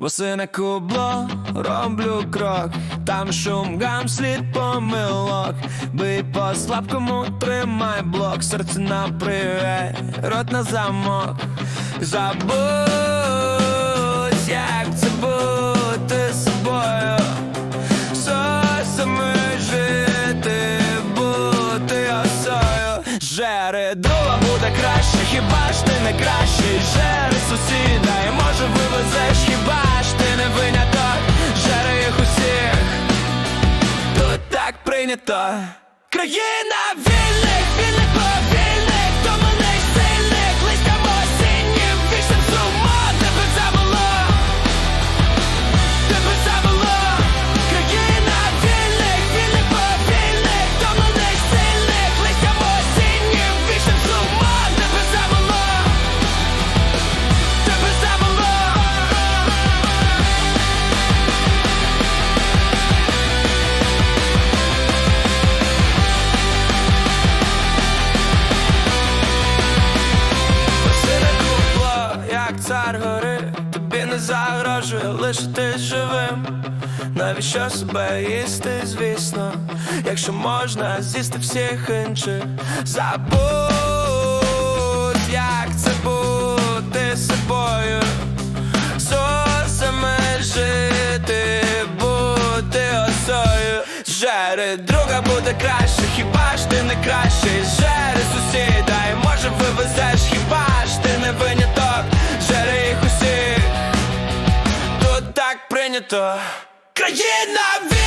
Боси на кубло, роблю крок, там шум гам, слід помилок. Бий по слабкому, тримай блок, серце на привет, рот на замок. Забудь, як це бути собою. Сосами жити, бути осою. Жери буде краще, хіба ж ти не кращий? Так. Країна вільних, вільних цар гори, тобі не загрожує лишитись живим. Навіщо себе їсти, звісно, якщо можна з'їсти всіх інших, забудь, як це бути собою, сосами жити, бути осою. Жери друга буде краще, хіба ж ти не кращий? Жери сусіда, так. Країна